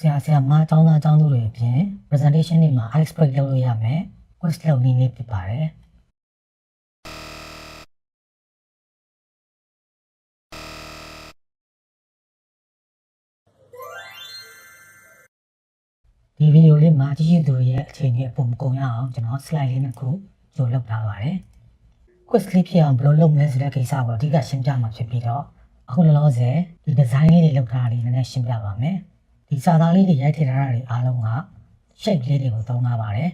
ဆရာဆရာမအကြောင်းသားအကြောင်းသူတွေအပြင် presentation တွေမှာ Alex break လုပ်လို့ရမယ် quiz လုပ်နည်းလေးဖြစ်ပါတယ်ဒီဗီဒီယိုလေးမှာကြည့်ရသူတွေရဲ့အခြေအနေအပုံမကုန်ရအောင်ကျွန်တော် slide လေးနှစ်ခုကြိုလုပ်ထားပါတယ် quiz လေးဖြစ်အောင်ဘယ်လိုလုပ်မလဲဆိုတဲ့ကိစ္စကိုအဓိကရှင်းပြမှာဖြစ်ပြီးတော့အခုလောလောဆယ်ဒီ design လေးတွေလုပ်ထားတာလေးနည်းနည်းရှင်းပြပါမယ် ဒီစာသားလေးတွေရိုက်ထည့်ထားတာတွေအားလုံးက shape လေးတွေကိုသုံးထားပါတယ်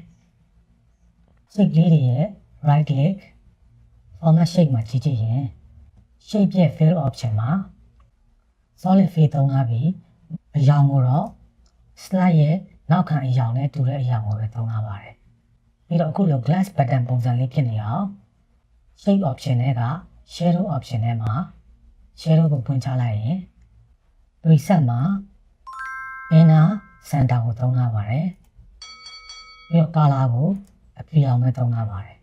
shape လေးတွေရဲ့ right click format shape မှာကြည့်ကြည့်ရင် shape ရဲ့ fill option မှာ solid fill သုံးထားပြီးအရောင်ကိုတော့ slide ရဲ့နောက်ခံအရောင်နဲ့တူတဲ့အရောင်ကိုပဲသုံးထားပါတယ်ပြီးတော့အခုလို glass button ပုံစံလေးဖြစ်နေအောင် shape option တွေက shadow option ထဲမှာ shadow ကိုဖွင့်ချလိုက်ရင် preset မှာ inner center ကိုသုံးထားပါတယ်ပြီးတော့ color ကိုအပြည့်အောင်ပဲသုံးထားပါတယ်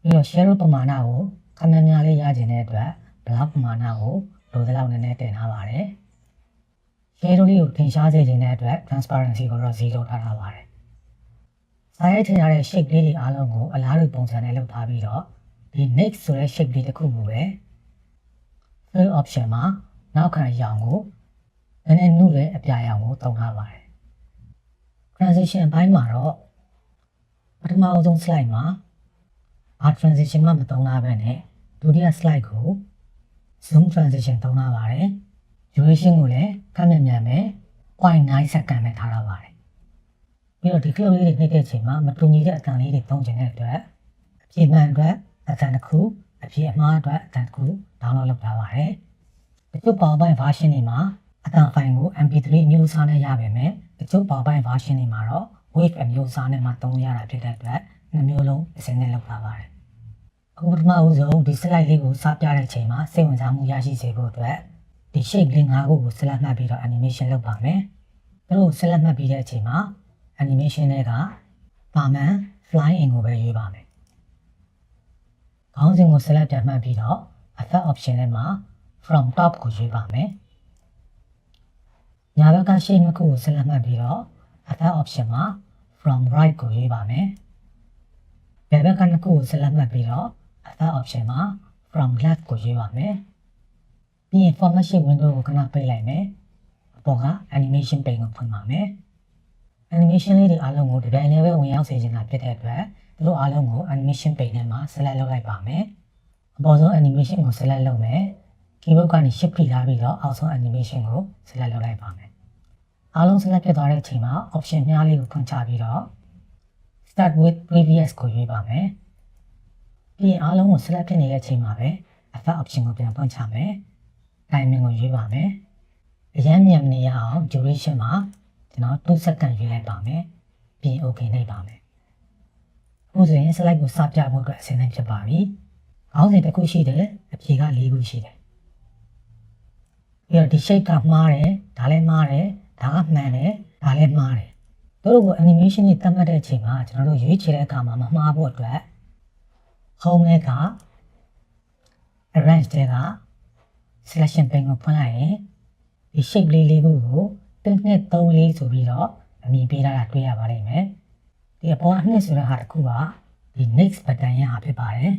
ပြီးတော့ shadow ပမာဏကိုခဏများလေးရခြင်းတဲ့အတွက် black ပမာဏကိုလိုသလောက်နည်းနည်းတင်ထားပါတယ် shadow လေးကိုထင်ရှားစေခြင်းတဲ့အတွက် transparency ကိုတော့0ထားထားပါတယ်စာရိုက်ထင်ရတဲ့ shape လေးတွေအားလုံးကိုအလားတူပုံစံနဲ့လုပ်ထားပြီးတော့ဒီ next ဆိုတဲ့ shape လေးတစ်ခုကိုပဲ fill option မှာနောက်ခံအရောင်ကို နည်းနည်းနုတဲ့အပြာရောင်ကိုသုံးထားပါတယ် transition အပိုင်းမှာတော့ပထမအဆုံး slide မှာဘာ transition မှမသုံးထားဘဲနဲ့ဒုတိယ slide ကို zoom transition သုံးထားပါတယ် duration ကိုလည်းခက်မြန်မြန်ပဲ0.9 second ပဲထားထားပါတယ်ပြီးတော့ဒီ clip လေးတွေနှိပ်တဲ့အချိန်မှာမတူညီတဲ့အတန်လေးတွေသုံးချင်တဲ့အတွက်အပြေမှန်အတွက်အတန်တစ်ခုအပြေအမှားအတွက်အတန်တစ်ခု download လုပ်ထားပါတယ်တချို့ PowerPoint version တွေမှာ အတန်ဖိုင်ကို MP3 အမျိုးအစားနဲ့ရပါမယ်တချို့ PowerPoint version တွေမှာတော့ wave အမျိုးအစားနဲ့မှသုံးရတာဖြစ်တဲ့အတွက်နှစ်မျိုးလုံးအစင်းနဲ့လုပ်ထားပါတယ်အခုပထမဦးဆုံးဒီ slide လေးကိုစပြတဲ့အချိန်မှာစိတ်ဝင်စားမှုရရှိစေဖို့အတွက်ဒီ shape လေး၅ခုကို select မှတ်ပြီးတော့ animation လုပ်ပါမယ်။ဒါလို့ select မှတ်ပြီးတဲ့အချိန်မှာ animation တွေကပါမန် fly in ကိုပဲရွေးပါမယ်။ခေါင်းစဉ်ကို select ပြန်မှတ်ပြီးတော့ effect option ထဲမှာ from top ကိုရွေးပါမယ်။ ညာဘက်က shape နှစ်ခုကို select မှတ်ပြီးတော့ effect option မှာ from right ကိုရွေးပါမယ်။ဘယ်ဘက်ကနှစ်ခုကို select မှတ်ပြီးတော့ effect option မှာ from left ကိုရွေးပါမယ်။ပြီးရင် formation window ကိုခဏပိတ်လိုက်မယ်။အပေါ်က animation pane ကိုဖွင့်ပါမယ်။ animation လေးတွေအားလုံးကိုဒီတိုင်းလေးပဲဝင်ရောက်စေချင်တာဖြစ်တဲ့အတွက်သူတို့အားလုံးကို animation pane ထဲမှာ select လုပ်လိုက်ပါမယ်။အပေါ်ဆုံး animation ကို select လုပ်မယ်။ keyboard ကနေ shift ဖိထားပြီးတော့အောက်ဆုံး animation ကို select လုပ်လိုက်ပါမယ်။အားလုံး select ဖြစ်သွားတဲ့အချိန်မှာ option များလေးကိုဖွင့်ချပြီးတော့ start with previous ကိုရွေးပါမယ်။ပြီးရင်အားလုံးကို select ဖြစ်နေတဲ့အချိန်မှာပဲ effect option ကိုပြန်ဖွင့်ချမယ်။ timing ကိုရွေးပါမယ်။အရမ်းမြန်နေရအောင် duration မှာကျွန်တော်2 second ရွေးလိုက်ပါမယ်။ပြီးရင် okay နှိပ်ပါမယ်။အခုဆိုရင် slide ကိုစပြဖို့အတွက်အဆင်သင့်ဖြစ်ပါပြီ။ခေါင်းစဉ်တစ်ခုရှိတယ်အဖြေက၄ခုရှိတယ်။ ပြီးတော့ဒီ shape ကမှားတယ်ဒါလည်းမှားတယ်ဒါကမှန်တယ်ဒါလည်းမှားတယ်။တို့ကို animation ကြီးသတ်မှတ်တဲ့အချိန်မှာကျွန်တော်တို့ရွေးချယ်တဲ့အခါမှာမမှားဖို့အတွက် home နဲ့က arrange တဲ့က selection pane ကိုဖွင့်လိုက်ရင်ဒီ shape လေးလေးခုကိုတစ်နှစ်သုံးလေးဆိုပြီးတော့အမည်ပေးထားတာတွေ့ရပါလိမ့်မယ်ဒီအပေါ်အနှစ်ဆိုတဲ့ဟာတစ်ခုကဒီ next button ရဟာဖြစ်ပါတယ်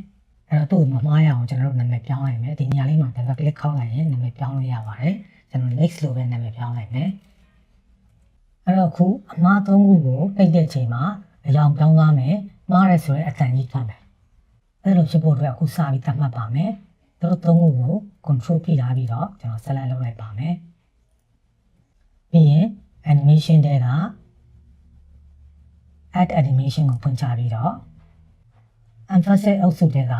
အဲ့တော့သူ့ကိုမမှားရအောင်ကျွန်တော်တို့နာမည်ပြောင်းလိုက်မယ်ဒီနေရာလေးမှာ double click ခေါက်လိုက်ရင်နာမည်ပြောင်းလို့ရပါတယ်ကျွန်တော် next လို့ပဲနာမည်ပြောင်းလိုက်မယ်အဲ့တော့ခုအမှားသုံးခုကိုတိတ်တဲ့အချိန်မှာအယောင်ပြောင်းသွားမယ်မှားရဲဆိုတဲ့အတန်ကြီးထွက်မယ်အဲ့လိုဖြစ်ဖို့အတွက်အခုစပြီးသတ်မှတ်ပါမယ်တို့သုံးခုကို control ပြထားပြီးတော့ကျွန်တော် select လုပ်လိုက်ပါမယ်ပြီးရင် animation တွေက add animation ကိုဖွင့်ချပြီးတော့ emphasis အုပ်စုတွေက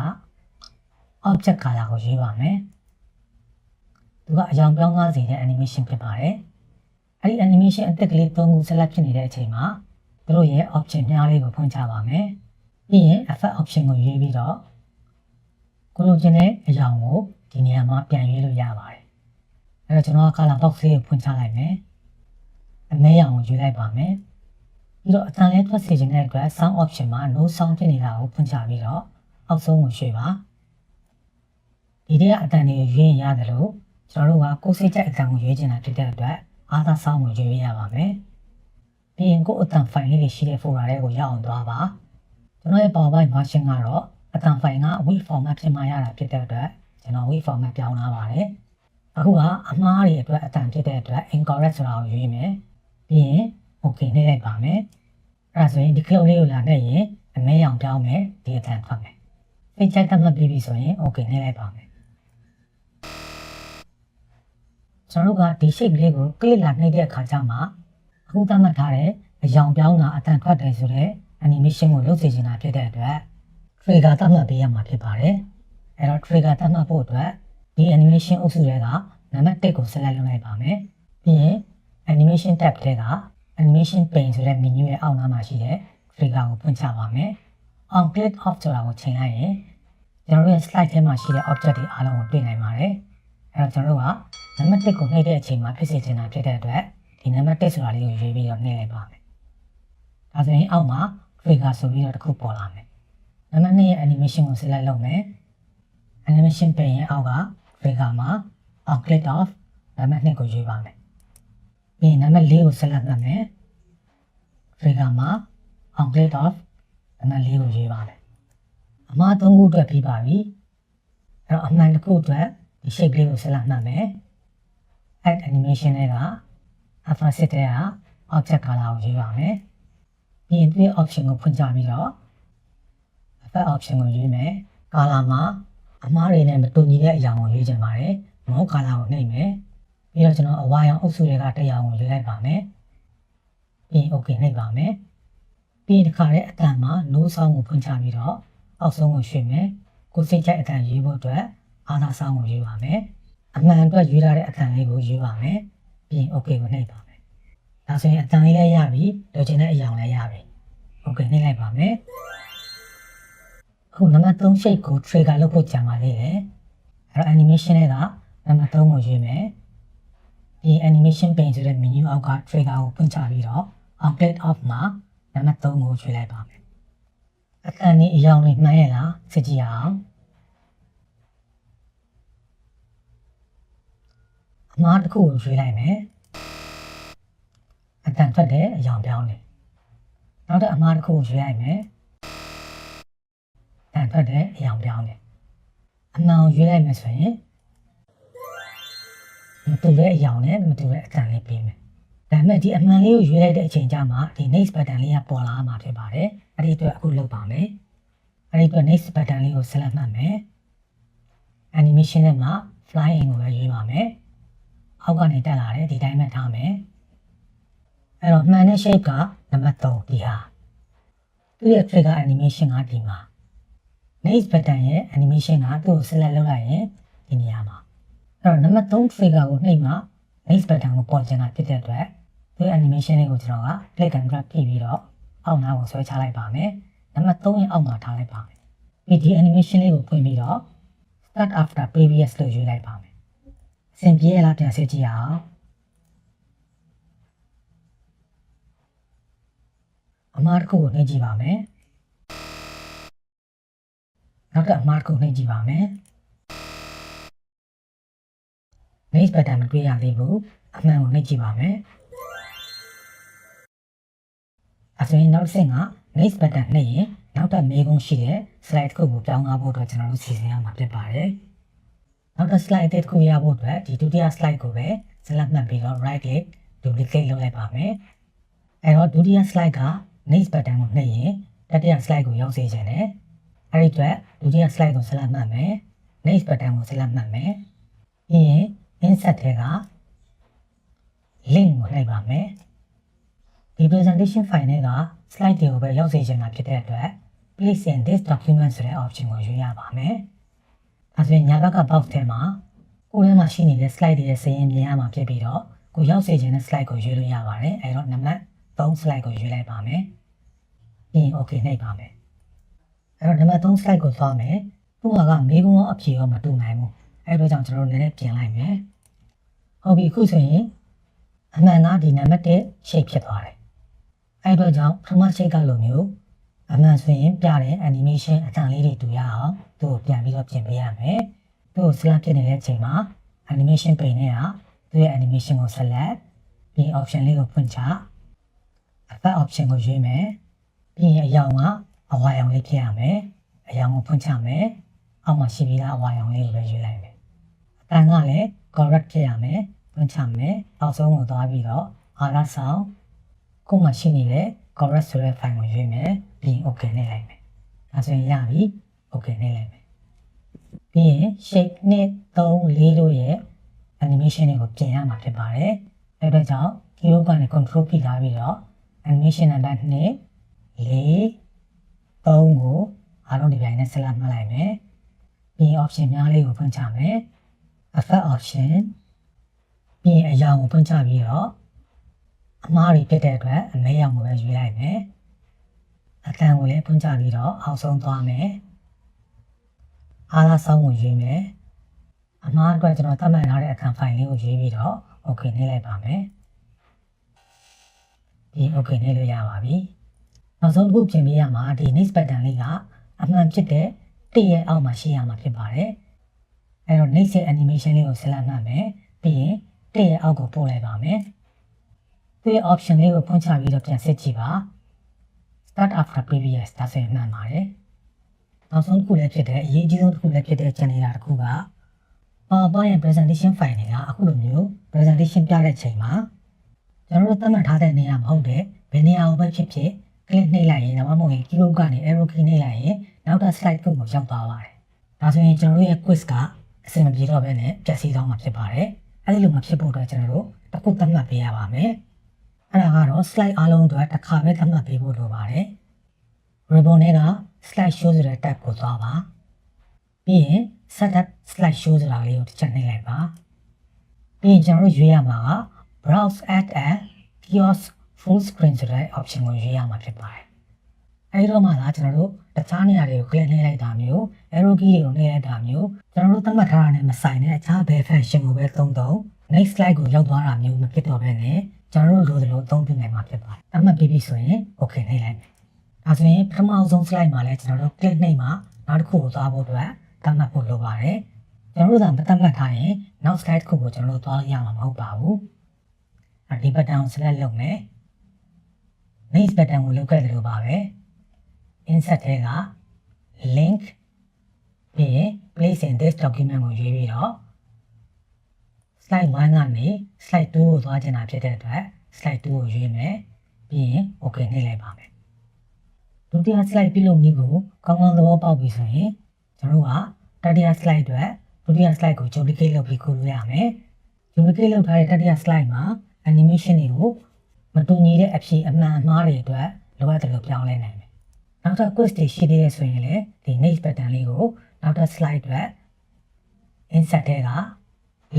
object color ကိုရွေးပါမယ်သူကအယောင်ပြောင်းသွားစေတဲ့ animation ဖြစ်ပါတယ်အဲ့ဒီ animation အသစ်ကလေး၃ခု select ဖြစ်နေတဲ့အချိန်မှာတို့ရဲ့ option များလေးကိုဖွင့်ချပါမယ်ပြီးရင် effect option ကိုရွေးပြီးတော့ကိုလိုချင်တဲ့အရာကိုဒီနေရာမှာပြန်ရွေးလို့ရပါတယ်။အဲတော့ကျွန်တော်က color box လေးကိုဖွင့်ချလိုက်မယ်။အမဲရောင်ကိုရွေးလိုက်ပါမယ်။ပြီးတော့အတန်လေးထွက်စေခြင်းတဲ့အတွက် sound option မှာ no sound ဖြစ်နေတာကိုဖွင့်ချပြီးတော့အောက်ဆုံးကိုရွှေ့ပါ။ ဒီထဲကအတန်တွေကိုရွေးရင်ရတယ်လို့ကျွန်တော်တို့ကကိုယ်စိတ်ကြိုက်အတန်ကိုရွေးချင်တာဖြစ်တဲ့အတွက်အားသာဆောင်ကိုရွေးရပါမယ်ပြီးရင်ကိုယ့်အတန်ဖိုင်လေးတွေရှိတဲ့ folder တွေကိုရအောင်သွားပါကျွန်တော်ရဲ့ PowerPoint version ကတော့အတန်ဖိုင်က wave format ဖြစ်မှရတာဖြစ်တဲ့အတွက်ကျွန်တော် wave format ပြောင်းလာပါတယ်အခုကအမှားတွေအတွက်အတန်ဖြစ်တဲ့အတွက် incorrect ဆိုတာကိုရွေးမယ်ပြီးရင် okay နှိပ်လိုက်ပါမယ်အဲ့ဒါဆိုရင်ဒီ cloud လေးကိုလာနေရင်အမဲရောင်ပြောင်းမယ်ဒီအတန်ထွက်မယ်စိတ်ကြိုက်တတ်မှတ်ပြီးပြီဆိုရင် okay နှိပ်လိုက်ပါမယ် ကျွန်တော်တို့ကဒီ shape လေးကို click လာနှိပ်တဲ့အခါကျမှအခုသတ်မှတ်ထားတဲ့အယောင်ပြောင်းတာအတန်ထွက်တယ်ဆိုတော့ animation ကိုလုပ်စေချင်တာဖြစ်တဲ့အတွက် trigger သတ်မှတ်ပေးရမှာဖြစ်ပါတယ်အဲ့တော့ trigger သတ်မှတ်ဖို့အတွက်ဒီ animation အုပ်စုတွေကနံပါတ်1ကို select လုပ်လိုက်ပါမယ်ပြီးရင် animation tab ထဲက animation pane ဆိုတဲ့ menu ရဲ့အောက်နားမှာရှိတဲ့ trigger ကိုဖွင့်ချပါမယ် on click off ဆိုတာကိုချိန်လိုက်ရင်ကျွန်တော်တို့ရဲ့ slide ထဲမှာရှိတဲ့ object တွေအားလုံးကိုတွေ့နိုင်ပါတယ် အဲ့တော့ကျွန်တော်တို့ကနံပါတ်1ကိုနှိပ်တဲ့အချိန်မှာဖြစ်စေချင်တာဖြစ်တဲ့အတွက်ဒီနံပါတ်1ဆိုတာလေးကိုရွေးပြီးတော့နှိပ်လိုက်ပါမယ်ဒါဆိုရင်အောက်မှာ trigger ဆိုပြီးတော့တစ်ခုပေါ်လာမယ်နံပါတ်2ရဲ့ animation ကို select လုပ်မယ် animation pane ရဲ့အောက်က trigger မှာ on click off နံပါတ်2ကိုရွေးပါမယ်ပြီးရင်နံပါတ်4ကို select လုပ်မယ် trigger မှာ on click off နံပါတ်4ကိုရွေးပါမယ်အမှား3ခုအတွက်ပြီးပါပြီအဲ့တော့အမှန်တစ်ခုအတွက် ဒီ shape လေးကို select မှတ်မယ် add animation တွေက alpha set တဲ့က object color ကိုရွေးပါမယ်ပြီးရင်ဒီ option ကိုဖွင့်ကြပြီးတော့ effect option ကိုရွေးမယ် color မှာအမှားတွေနဲ့မတူညီတဲ့အရာကိုရွေးချင်ပါတယ်မဟုတ် color ကိုနှိပ်မယ်ပြီးတော့ကျွန်တော်အဝါရောင်အုပ်စုတွေကတရားကိုရွေးလိုက်ပါမယ်ပြီးရင် okay နှိပ်ပါမယ်ပြီးရင်ဒီခါရဲ့အတန်မှာ no sound ကိုဖွင့်ချပြီးတော့အောက်ဆုံးကိုရွှေ့မယ်ကိုစိတ်ကြိုက်အတန်ရွေးဖို့အတွက် အာသာ sound ကိုရွေးပါမယ်အမှန်အတွက်ရွေးထားတဲ့အတန်လေးကိုရွေးပါမယ်ပြီးရင် okay ကိုနှိပ်ပါမယ်ဒါဆိုရင်အတန်လေးလည်းရပြီလိုချင်တဲ့အရာလည်းရပြီ okay နှိပ်လိုက်ပါမယ်အခုနံပါတ်3 shape ကို trigger လုပ်ဖို့ကြံပါလေတယ်အဲ့တော့ animation တွေကနံပါတ်3ကိုရွေးမယ်ဒီ animation pane ဆိုတဲ့ menu အောက်က trigger ကိုဖွင့်ချပြီးတော့ on click off မှာနံပါတ်3ကိုရွေးလိုက်ပါမယ်အခန်းนี้အယောင်လေးမှန်းရလားစစ်ကြည့်အောင် အမားတစ်ခုကိုရွေးလိုက်မယ်အတန်ထွက်တဲ့အယောင်ပြောင်းတယ်နောက်တစ်အမားတစ်ခုကိုရွေးလိုက်မယ်အတန်ထွက်တဲ့အယောင်ပြောင်းတယ်အမှန်ကိုရွေးလိုက်မယ်ဆိုရင်မတူတဲ့အယောင်နဲ့မတူတဲ့အတန်လေးပေးမယ်ဒါပေမဲ့ဒီအမှန်လေးကိုရွေးလိုက်တဲ့အချိန်ကျမှဒီ next button လေးကပေါ်လာမှာဖြစ်ပါတယ်အဲ့ဒီအတွက်အခုလုပ်ပါမယ်အဲ့ဒီအတွက် next button လေးကို select မှတ်မယ် animation ထဲမှာ fly in ကိုပဲရွေးပါမယ် အောက်ကနေတက်လာတယ်ဒီတိုင်းပဲထားမယ်အဲ့တော့မှန်တဲ့ shape ကနံပါတ်3ဒီဟာသူ့ရဲ့ trigger animation ကဒီမှာ next button ရဲ့ animation ကသူ့ကို select လုပ်လိုက်ရင်ဒီနေရာမှာအဲ့တော့နံပါတ်3 trigger ကိုနှိပ်မှ next button ကိုပေါ်ကျင်တာဖြစ်တဲ့အတွက်ဒီ animation လေးကိုကျွန်တော်က click and drag ပြပြီးတော့အောက်နားကိုဆွဲချလိုက်ပါမယ်နံပါတ်3ရဲ့အောက်မှာထားလိုက်ပါမယ်ပြီးဒီ animation လေးကိုဖွင့်ပြီးတော့ start after previous လို့ရွေးလိုက်ပါမယ် အဆင်ပြေရလားပြန်စစ်ကြည့်အောင်အမားတစ်ခုကိုနှိပ်ကြည့်ပါမယ်နောက်တစ်အမားတစ်ခုနှိပ်ကြည့်ပါမယ် next button မတွေ့ရသေးဘူးအမှန်ကိုနှိပ်ကြည့်ပါမယ်အဆိုရင်နောက်တစ်ဆင့်က next button နှိပ်ရင်နောက်တစ်မေးခွန်းရှိတဲ့ slide တစ်ခုကိုပြောင်းသွားဖို့အတွက်ကျွန်တော်တို့စီစဉ်ရမှာဖြစ်ပါတယ် နောက်တစ် slide တစ်ခုရဖို့အတွက်ဒီဒုတိယ slide ကိုပဲ select မှတ်ပြီးတော့ right click duplicate လုပ်လိုက်ပါမယ်အဲတော့ဒုတိယ slide က next button ကိုနှိပ်ရင်တတိယ slide ကိုရောက်စေချင်တယ်အဲဒီအတွက်ဒုတိယ slide ကို select မှတ်မယ် next button ကို select မှတ်မယ်ပြီးရင် insert ထဲက link ကိုနှိပ်ပါမယ်ဒီ presentation file နဲ့က slide တွေကိုပဲရောက်စေချင်တာဖြစ်တဲ့အတွက် place in this document ဆိုတဲ့ option ကိုရွေးရပါမယ်။ ဒါဆိုရင်ညာဘက်က box ထဲမှာကိုယ်ထဲမှာရှိနေတဲ့ slide တွေရဲ့စာရင်းမြင်ရမှာဖြစ်ပြီးတော့ကိုရောက်စေချင်တဲ့ slide ကိုရွေးလို့ရပါတယ်။အဲတော့နံပါတ်3 slide ကိုရွေးလိုက်ပါမယ်။ပြီးရင် okay နှိပ်ပါမယ်။အဲတော့နံပါတ်3 slide ကိုသွားမယ်။သူ့ဟာကမေးခွန်းရောအဖြေရောမတူနိုင်ဘူး။အဲဒါကြောင့်ကျွန်တော်တို့လည်းပြင်လိုက်မယ်။ဟုတ်ပြီအခုဆိုရင်အမှန်ကဒီနံပါတ်1 shape ဖြစ်သွားတယ်။အဲဒါကြောင့်ပထမ shape ကလိုမျိုး အမှန်ဆိုရင်ပြတဲ့ animation အတန်လေးတွေတူရအောင်သူ့ကိုပြန်ပြီးတော့ပြင်ပေးရမယ်။သူ့ကို select ဖြစ်နေတဲ့အချိန်မှာ animation pane နဲ့ကသူ့ရဲ့ animation ကို select ပြီးရင် option လေးကိုဖွင့်ချ effect option ကိုရွေးမယ်ပြီးရင်အရောင်ကအဝါရောင်လေးဖြစ်ရမယ်အရောင်ကိုဖွင့်ချမယ်အောက်မှာရှိပြီးသားအဝါရောင်လေးကိုပဲရွေးလိုက်မယ်အတန်ကလည်း correct ဖြစ်ရမယ်ဖွင့်ချမယ်အောက်ဆုံးကိုသွားပြီးတော့အာရဆောင်ကိုယ်မှာရှိနေတဲ့ correct ဆိုတဲ့ file ကိုရွေးမယ်ပြီးရင် okay နှိပ်လိုက်မယ်ဒါဆိုရင်ရပြီ okay နှိပ်လိုက်မယ်ပြီးရင် shape နဲ့3 4တို့ရဲ့ animation တွေကိုပြင်ရမှာဖြစ်ပါတယ်အဲဒါကြောင့် keyboard ကနေ control ဖိထားပြီးတော့ animation နံပါတ်2 4 3ကိုအားလုံးဒီပိုင်းနဲ့ဆက်လက်မှတ်လိုက်မယ်ပြီးရင် option များလေးကိုဖွင့်ချမယ် effect option ပြီးရင်အရောင်ကိုဖွင့်ချပြီးတော့ အမားတွေဖြစ်တဲ့အတွက်အမဲရောင်ကိုပဲရွေးလိုက်မယ်အတန်ကိုလည်းဖွင့်ချပြီးတော့အောက်ဆုံးသွားမယ်အားလားဆောင်းကိုရွေးမယ်အမားအတွက်ကျွန်တော်သတ်မှတ်ထားတဲ့အခန်းဖိုင်လေးကိုရွေးပြီးတော့ okay နှိပ်လိုက်ပါမယ်ပြီး okay နှိပ်လို့ရပါပြီနောက်ဆုံးတစ်ခုပြင်ပြရမှာဒီ next button လေးကအမှန်ဖြစ်တဲ့တည့်ရဲ့အောက်မှာရှိရမှာဖြစ်ပါတယ်အဲတော့ next animation လေးကိုဆက်လက်မှတ်မယ်ပြီးရင်တည့်ရဲ့အောက်ကိုပို့လိုက်ပါမယ် သူရဲ့ option လေးကိုဖွင့်ချပြီးတော့ပြန်စစ်ကြည့်ပါ start after previous ဒါဆိုရင်မှန်ပါတယ်နောက်ဆုံးတစ်ခုလည်းဖြစ်တဲ့အရေးကြီးဆုံးတစ်ခုလည်းဖြစ်တဲ့ channel တစ်ခုက PowerPoint ရဲ့ presentation file တွေကအခုလိုမျိုး presentation ပြတဲ့ချိန်မှာကျွန်တော်တို့သတ်မှတ်ထားတဲ့နေရာမဟုတ်တဲ့ဘယ်နေရာကိုပဲဖြစ်ဖြစ် click နှိပ်လိုက်ရင်တော့မဟုတ်ရင် keyboard ကနေ arrow key နှိပ်လိုက်ရင်နောက်ထပ် slide ကိုရောက်သွားပါတယ်။ဒါဆိုရင်ကျွန်တော်တို့ရဲ့ quiz ကအဆင်မပြေတော့ဘဲနဲ့ပြည့်စည်သွားမှာဖြစ်ပါတယ်။အဲဒီလိုမဖြစ်ဖို့အတွက်ကျွန်တော်တို့တစ်ခုသတ်မှတ်ပေးရပါမယ်။ အဲ့ဒါကတော့ slide အားလုံးအတွက်တစ်ခါပဲသတ်မှတ်ပေးဖို့လိုပါတယ်။ ribbon တွေက slide show ဆိုတဲ့ tab ကိုသွားပါ။ပြီးရင် setup slide show ဆိုတာလေးကိုတစ်ချက်နှိပ်လိုက်ပါ။ပြီးရင်ကျွန်တော်တို့ရွေးရမှာက browse at a kiosk full screen ဆိုတဲ့ option ကိုရွေးရမှာဖြစ်ပါတယ်။အဲဒီတော့မှသာကျွန်တော်တို့တခြားနေရာတွေကို click နှိပ်လိုက်တာမျိုး arrow key တွေကိုနှိပ်လိုက်တာမျိုးကျွန်တော်တို့သတ်မှတ်ထားတာနဲ့မဆိုင်တဲ့အခြားဘယ် function ကိုပဲသုံးသုံး next slide ကိုရောက်သွားတာမျိုးမဖြစ်တော့ဘဲနဲ့ ကျွန်တော်တို့လိုသလိုသုံးပြနိုင်မှာဖြစ်ပါတယ်။သတ်မှတ်ပြီးပြီဆိုရင် okay နှိပ်လိုက်မယ်။ဒါဆိုရင်ပထမဆုံး slide မှာလည်းကျွန်တော်တို့ click နှိပ်မှာနောက်တစ်ခုကိုသွားဖို့အတွက်သတ်မှတ်ဖို့လိုပါတယ်။ကျွန်တော်တို့ကမသတ်မှတ်ထားရင်နောက် slide တစ်ခုကိုကျွန်တော်တို့သွားရမှာမဟုတ်ပါဘူး။အဲဒီ button ကို select လုပ်မယ်။ next button ကိုလုပ်ခဲ့တယ်လို့ပါပဲ insert ထဲက link ပြီးရင် place in this document ကိုရွေးပြီးတော့ slide 1ကနေ slide 2ကိုသွားချင်တာဖြစ်တဲ့အတွက် slide 2ကိုရွေးမယ်ပြီးရင် okay နှိပ်လိုက်ပါမယ်ဒုတိယ slide ပြုလုပ်နည်းကိုကောင်းကောင်းသဘောပေါက်ပြီဆိုရင်ကျွန်တော်တို့ကတတိယ slide အတွက်ဒုတိယ slide ကို duplicate လုပ်ပြီးခုလို့ရမယ် duplicate လုပ်ထားတဲ့တတိယ slide မှာ animation တွေကိုမတူညီတဲ့အဖြစ်အမှန်အမှားတွေအတွက်လိုအပ်တယ်လို့ပြောင်းလဲနိုင်မယ်နောက်ထပ် quiz တွေရှိသေးတယ်ဆိုရင်လည်းဒီ next button လေးကိုနောက်ထပ် slide အတွက် insert ထဲက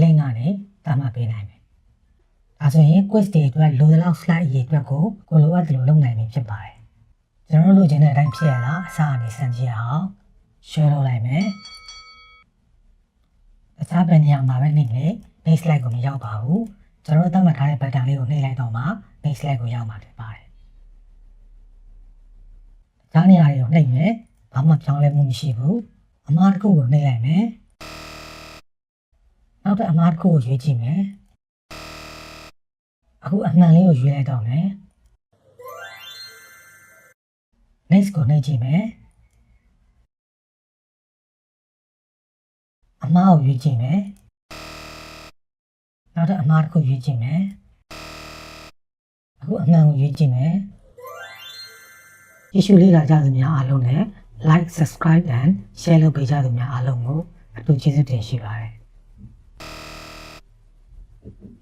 link ကနေတာမှတ်ပေးနိုင်မယ်။ဒါဆိုရင် quiz တွေအတွက်လိုသလောက် slide အရေးအတွက်ကိုကိုလိုအပ်တယ်လို့လုပ်နိုင်ပြီဖြစ်ပါတယ်။ကျွန်တော်တို့လိုချင်တဲ့အတိုင်းဖြစ်ရလားအစားအနေစမ်းကြည့်အောင် share လုပ်လိုက်မယ်။အခြားဘယ်နေရာမှာပဲနေလေ next slide ကိုမရောက်ပါဘူး။ကျွန်တော်တို့သတ်မှတ်ထားတဲ့ button လေးကိုနှိပ်လိုက်တော့မှ next slide ကိုရောက်မှာဖြစ်ပါတယ်။အခြားနေရာတွေကိုနှိပ်မယ်။ဘာမှပြောင်းလဲမှုမရှိဘူး။အမှားတစ်ခုကိုနှိပ်လိုက်မယ်။ နောက်တဲ့အမှားတစ်ခုကိုရွေးကြည့်မယ်။အခုအမှန်လေးကိုရွေးလိုက်တော့မယ်။ next ကိုနှိပ်ကြည့်မယ်။အမှားကိုရွေးကြည့်မယ်။နောက်တဲ့အမှားတစ်ခုရွေးကြည့်မယ်။အခုအမှန်ကိုရွေးကြည့်မယ်။ issue လေးလာကြသူများအားလုံးနဲ့ like subscribe and share လုပ်ပေးကြသူများအားလုံးကိုအထူးကျေးဇူးတင်ရှိပါတယ် Thank you.